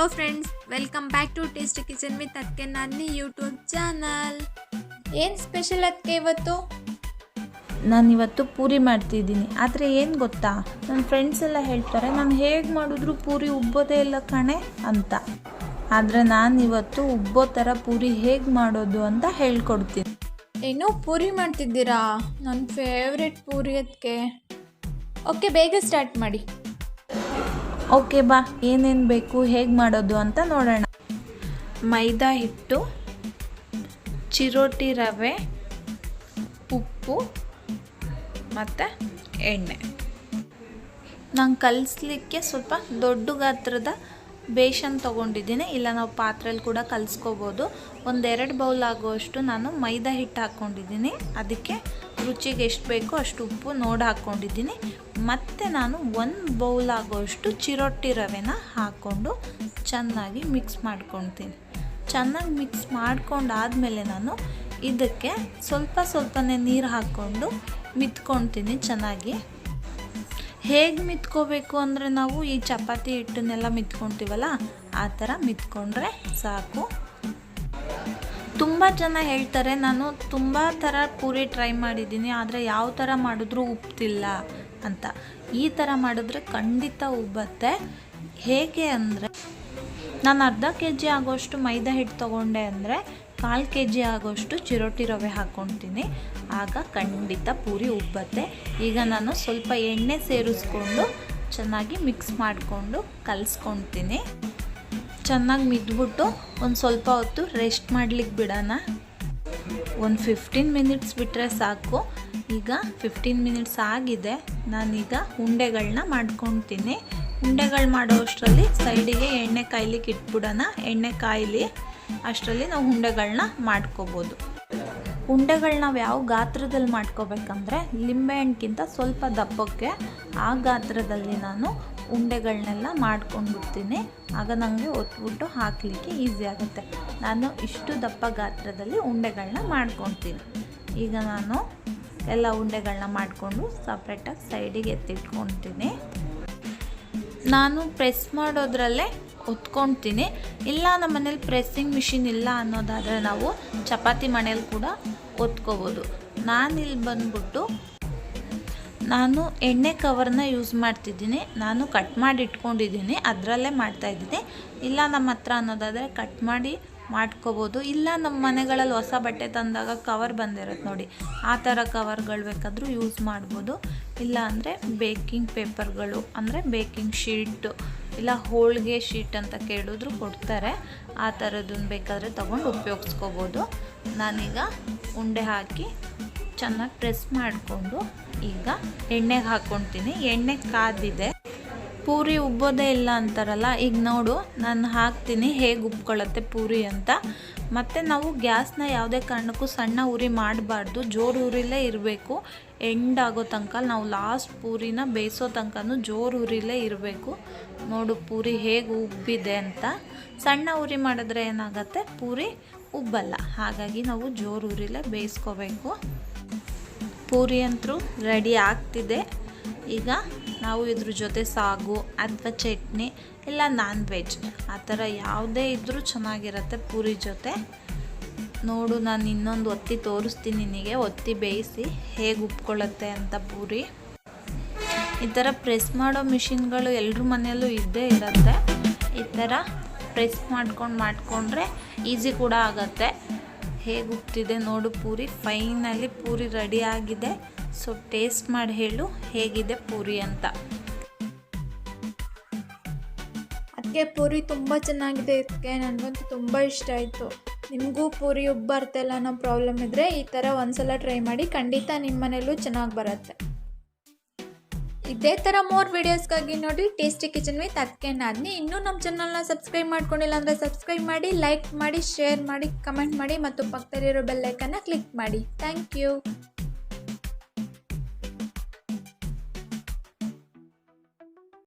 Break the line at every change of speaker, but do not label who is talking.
Hello friends welcome back to taste kitchen with ಅದಕ್ಕೆ ನಾನಿ YouTube channel ಏನು special ಅದಕ್ಕೆ ಇವತ್ತು?
ನಾನು ಇವತ್ತು ಪೂರಿ ಮಾಡ್ತಿದ್ದೀನಿ. ಆದರೆ ಏನು ಗೊತ್ತಾ? ನನ್ನ ಫ್ರೆಂಡ್ಸ್ ಎಲ್ಲ ಹೇಳ್ತಾರೆ ನಾನು ಹೇಗೆ ಮಾಡಿದ್ರು ಪೂರಿ ಉಬ್ಬೋದೇ ಇಲ್ಲ ಕಣೆ ಅಂತ. ಆದರೆ ನಾನು ಇವತ್ತು ಉಬ್ಬೋ ಥರ ಪೂರಿ ಹೇಗೆ ಮಾಡೋದು ಅಂತ ಹೇಳ್ಕೊಡ್ತೀನಿ.
ಏನು ಪೂರಿ ಮಾಡ್ತಿದ್ದೀರಾ? ನನ್ನ ಫೇವ್ರೆಟ್ ಪೂರಿ ಅದಕ್ಕೆ ಓಕೆ ಬೇಗ ಸ್ಟಾರ್ಟ್ ಮಾಡಿ.
ಓಕೆ ಬಾ, ಏನೇನು ಬೇಕು, ಹೇಗೆ ಮಾಡೋದು ಅಂತ ನೋಡೋಣ. ಮೈದಾ ಹಿಟ್ಟು, ಚಿರೋಟಿ ರವೆ, ಉಪ್ಪು, ಮತ್ತು ಎಣ್ಣೆ. ನಾನು ಕಲಿಸ್ಲಿಕ್ಕೆ ಸ್ವಲ್ಪ ದೊಡ್ಡ ಗಾತ್ರದ ಬೇಷನ್ ತೊಗೊಂಡಿದ್ದೀನಿ. ಇಲ್ಲ, ನಾವು ಪಾತ್ರೆಯಲ್ಲಿ ಕೂಡ ಕಲಿಸ್ಕೋಬೋದು. ಒಂದೆರಡು ಬೌಲ್ ಆಗುವಷ್ಟು ನಾನು ಮೈದಾ ಹಿಟ್ಟು ಹಾಕ್ಕೊಂಡಿದ್ದೀನಿ ಅದಕ್ಕೆ ರುಚಿಗೆ ಎಷ್ಟು ಬೇಕೋ ಅಷ್ಟು ಉಪ್ಪು ನೋಡಿ ಹಾಕ್ಕೊಂಡಿದ್ದೀನಿ ಮತ್ತು ನಾನು ಒಂದು ಬೌಲ್ ಆಗೋಷ್ಟು ಚಿರೊಟ್ಟಿ ರವೆನ ಹಾಕ್ಕೊಂಡು ಚೆನ್ನಾಗಿ ಮಿಕ್ಸ್ ಮಾಡ್ಕೊತೀನಿ. ಚೆನ್ನಾಗಿ ಮಿಕ್ಸ್ ಮಾಡ್ಕೊಂಡಾದಮೇಲೆ ನಾನು ಇದಕ್ಕೆ ಸ್ವಲ್ಪ ಸ್ವಲ್ಪನೇ ನೀರು ಹಾಕ್ಕೊಂಡು ಮಿತ್ಕೊತೀನಿ ಚೆನ್ನಾಗಿ. ಹೇಗೆ ಮಿತ್ಕೋಬೇಕು ಅಂದರೆ ನಾವು ಈ ಚಪಾತಿ ಹಿಟ್ಟನ್ನೆಲ್ಲ ಮಿತ್ಕೊತೀವಲ್ಲ, ಆ ಥರ ಮಿತ್ಕೊಂಡ್ರೆ ಸಾಕು. ತುಂಬ ಜನ ಹೇಳ್ತಾರೆ, ನಾನು ತುಂಬ ಥರ ಪೂರಿ ಟ್ರೈ ಮಾಡಿದ್ದೀನಿ, ಆದರೆ ಯಾವ ಥರ ಮಾಡಿದ್ರೂ ಉಪ್ತಿಲ್ಲ. ಅಂತ. ಈ ಥರ ಮಾಡಿದ್ರೆ ಖಂಡಿತ ಉಬ್ಬತ್ತೆ. ಹೇಗೆ ಅಂದರೆ, ನಾನು ಅರ್ಧ ಕೆ ಜಿ ಆಗೋಷ್ಟು ಮೈದಾ ಹಿಟ್ಟು ತೊಗೊಂಡೆ ಅಂದರೆ ಕಾಲು ಕೆ ಜಿ ಆಗೋಷ್ಟು ಚಿರೋಟಿ ರವೆ ಹಾಕ್ಕೊಳ್ತೀನಿ ಆಗ ಖಂಡಿತ ಪೂರಿ ಉಬ್ಬತ್ತೆ. ಈಗ ನಾನು ಸ್ವಲ್ಪ ಎಣ್ಣೆ ಸೇರಿಸ್ಕೊಂಡು ಚೆನ್ನಾಗಿ ಮಿಕ್ಸ್ ಮಾಡಿಕೊಂಡು ಕಲಿಸ್ಕೊಳ್ತೀನಿ ಚೆನ್ನಾಗಿ ಮಿದ್ಬಿಟ್ಟು ಒಂದು ಸ್ವಲ್ಪ ಹೊತ್ತು ರೆಸ್ಟ್ ಮಾಡಲಿಕ್ಕೆ ಬಿಡೋಣ. ಒಂದು ಫಿಫ್ಟೀನ್ ಮಿನಿಟ್ಸ್ ಬಿಟ್ಟರೆ ಸಾಕು. ಈಗ ಫಿಫ್ಟೀನ್ ಮಿನಿಟ್ಸ್ ಆಗಿದೆ. ನಾನೀಗ ಉಂಡೆಗಳನ್ನ ಮಾಡ್ಕೊತೀನಿ. ಉಂಡೆಗಳು ಮಾಡೋ ಅಷ್ಟರಲ್ಲಿ ಸೈಡಿಗೆ ಎಣ್ಣೆ ಕಾಯ್ಲಿಕ್ಕೆ ಇಟ್ಬಿಡೋಣ. ಎಣ್ಣೆ ಕಾಯ್ಲಿ ಅಷ್ಟರಲ್ಲಿ ನಾವು ಉಂಡೆಗಳನ್ನ ಮಾಡ್ಕೋಬೋದು. ಉಂಡೆಗಳು ನಾವು ಯಾವ ಗಾತ್ರದಲ್ಲಿ ಮಾಡ್ಕೋಬೇಕಂದ್ರೆ ಲಿಂಬೆಹಣ್ಣಿಗಿಂತ ಸ್ವಲ್ಪ ದಪ್ಪಕ್ಕೆ ಆ ಗಾತ್ರದಲ್ಲಿ ನಾನು ಉಂಡೆಗಳನ್ನೆಲ್ಲ ಮಾಡ್ಕೊಂಡ್ಬಿಡ್ತೀನಿ. ಆಗ ನನಗೆ ಒತ್ಬಿಟ್ಟು ಹಾಕಲಿಕ್ಕೆ ಈಸಿ ಆಗುತ್ತೆ. ನಾನು ಇಷ್ಟು ದಪ್ಪ ಗಾತ್ರದಲ್ಲಿ ಉಂಡೆಗಳನ್ನ ಮಾಡ್ಕೊತೀನಿ. ಈಗ ನಾನು ಎಲ್ಲ ಉಂಡೆಗಳನ್ನ ಮಾಡಿಕೊಂಡು ಸಪ್ರೇಟಾಗಿ ಸೈಡಿಗೆ ಎತ್ತಿಟ್ಕೊತೀನಿ. ನಾನು ಪ್ರೆಸ್ ಮಾಡೋದ್ರಲ್ಲೇ ಒತ್ಕೊಳ್ತೀನಿ ಇಲ್ಲ, ನಮ್ಮ ಮನೇಲಿ ಪ್ರೆಸ್ಸಿಂಗ್ ಮಿಷಿನ್ ಇಲ್ಲ ಅನ್ನೋದಾದರೆ ನಾವು ಚಪಾತಿ ಮನೇಲಿ ಕೂಡ ಒತ್ಕೋಬೋದು ನಾನಿಲ್ಲಿ ಬಂದ್ಬಿಟ್ಟು ನಾನು ಎಣ್ಣೆ ಕವರ್ನ ಯೂಸ್ ಮಾಡ್ತಿದ್ದೀನಿ. ನಾನು ಕಟ್ ಮಾಡಿ ಇಟ್ಕೊಂಡಿದ್ದೀನಿ. ಅದರಲ್ಲೇ ಮಾಡ್ತಾಯಿದ್ದೀನಿ ಇಲ್ಲ, ನಮ್ಮ ಹತ್ರ ಅನ್ನೋದಾದರೆ ಕಟ್ ಮಾಡಿ ಮಾಡ್ಕೋಬೋದು. ಇಲ್ಲ ನಮ್ಮ ಮನೆಗಳಲ್ಲಿ ಹೊಸ ಬಟ್ಟೆ ತಂದಾಗ ಕವರ್ ಬಂದಿರುತ್ತೆ ನೋಡಿ. ಆ ಥರ ಕವರ್ಗಳು ಬೇಕಾದರೂ ಯೂಸ್ ಮಾಡ್ಬೋದು. ಇಲ್ಲ ಅಂದರೆ ಬೇಕಿಂಗ್ ಪೇಪರ್ಗಳು ಅಂದರೆ ಬೇಕಿಂಗ್ ಶೀಟು ಇಲ್ಲ ಹೋಳಿಗೆ ಶೀಟ್ ಅಂತ ಕೇಳಿದ್ರು ಕೊಡ್ತಾರೆ. ಆ ಥರದನ್ನು ಬೇಕಾದರೆ ತೊಗೊಂಡು ಉಪಯೋಗಿಸ್ಕೋಬೋದು. ನಾನೀಗ ಉಂಡೆ ಹಾಕಿ ಚೆನ್ನಾಗಿ ಪ್ರೆಸ್ ಮಾಡಿಕೊಂಡು ಈಗ ಎಣ್ಣೆಗೆ ಹಾಕ್ಕೊತೀನಿ ಎಣ್ಣೆ ಕಾದಿದೆ. ಪೂರಿ ಉಬ್ಬೋದೇ ಇಲ್ಲ ಅಂತಾರಲ್ಲ, ಈಗ ನೋಡು, ನಾನು ಹಾಕ್ತೀನಿ, ಹೇಗೆ ಉಬ್ಕೊಳ್ಳುತ್ತೆ ಪೂರಿ ಅಂತ. ಮತ್ತು ನಾವು ಗ್ಯಾಸ್ನ ಯಾವುದೇ ಕಾರಣಕ್ಕೂ ಸಣ್ಣ ಉರಿ ಮಾಡಬಾರ್ದು, ಜೋರು ಉರಿಲೇ ಇರಬೇಕು. ಎಂಡ್ ಆಗೋ ತನಕ, ನಾವು ಲಾಸ್ಟ್ ಪೂರಿನ ಬೇಯಿಸೋ ತನಕನೂ ಜೋರು ಉರಿಲೇ ಇರಬೇಕು. ನೋಡು ಪೂರಿ ಹೇಗೆ ಉಬ್ಬಿದೆ ಅಂತ. ಸಣ್ಣ ಉರಿ ಮಾಡಿದ್ರೆ ಏನಾಗುತ್ತೆ? ಪೂರಿ ಉಬ್ಬಲ್ಲ. ಹಾಗಾಗಿ ನಾವು ಜೋರು ಉರಿಲೇ ಬೇಯಿಸ್ಕೋಬೇಕು. ಪೂರಿ ಅಂತೂ ರೆಡಿ ಆಗ್ತಿದೆ. ಈಗ ನಾವು ಇದ್ರ ಜೊತೆ ಸಾಗು ಅಥವಾ ಚಟ್ನಿ ಇಲ್ಲ ನಾನ್ ವೆಜ್ ಆ ಥರ ಯಾವುದೇ ಇದ್ದರೂ ಚೆನ್ನಾಗಿರುತ್ತೆ ಪೂರಿ ಜೊತೆ. ನೋಡು, ನಾನು ಇನ್ನೊಂದು ಒತ್ತಿ ತೋರಿಸ್ತೀನಿ ನಿನಗೆ. ಒತ್ತಿ ಬೇಯಿಸಿ ಹೇಗೆ ಉಪ್ಕೊಳ್ಳುತ್ತೆ ಅಂತ ಪೂರಿ. ಈ ಥರ ಪ್ರೆಸ್ ಮಾಡೋ ಮಿಷಿನ್ಗಳು ಎಲ್ಲರ ಮನೆಯಲ್ಲೂ ಇದ್ದೇ ಇರುತ್ತೆ. ಈ ಥರ ಪ್ರೆಸ್ ಮಾಡ್ಕೊಂಡು ಮಾಡಿಕೊಂಡ್ರೆ ಈಸಿ ಕೂಡ ಆಗುತ್ತೆ. ಹೇಗೆ ಉಪ್ತಿದೆ ನೋಡು ಪೂರಿ. ಫೈನಲಿ ಪೂರಿ ರೆಡಿ ಆಗಿದೆ. ಸೊ ಟೇಸ್ಟ್ ಮಾಡಿ ಹೇಳು ಹೇಗಿದೆ ಪೂರಿ ಅಂತ.
ಅದಕ್ಕೆ ಪೂರಿ ತುಂಬ ಚೆನ್ನಾಗಿದೆ. ಇದಕ್ಕೆ ನನಗಂತೂ ತುಂಬ ಇಷ್ಟ ಆಯಿತು. ನಿಮಗೂ ಪೂರಿ ಉಬ್ಬರ್ತಿಲ್ಲ ಅನ್ನೋ ಪ್ರಾಬ್ಲಮ್ ಇದ್ದರೆ ಈ ಥರ ಒಂದ್ಸಲ ಟ್ರೈ ಮಾಡಿ ಖಂಡಿತ ನಿಮ್ಮ ಮನೇಲೂ ಚೆನ್ನಾಗಿ ಬರುತ್ತೆ. ಇದೇ ಥರ ಮೋರ್ ವೀಡಿಯೋಸ್ಗಾಗಿ ನೋಡಿ ಟೇಸ್ಟಿ ಕಿಚನ್ ವಿತ್ ಅದಕ್ಕೆ ನಾದ್ನಿ ಇನ್ನೂ ನಮ್ಮ ಚಾನಲ್ನ ಸಬ್ಸ್ಕ್ರೈಬ್ ಮಾಡ್ಕೊಂಡಿಲ್ಲ ಅಂದರೆ ಸಬ್ಸ್ಕ್ರೈಬ್ ಮಾಡಿ ಲೈಕ್ ಮಾಡಿ ಶೇರ್ ಮಾಡಿ ಕಮೆಂಟ್ ಮಾಡಿ ಮತ್ತು ಪಕ್ಕದಲ್ಲಿರೋ ಬೆಲ್ಲೈಕನ್ನ ಕ್ಲಿಕ್ ಮಾಡಿ. Thank you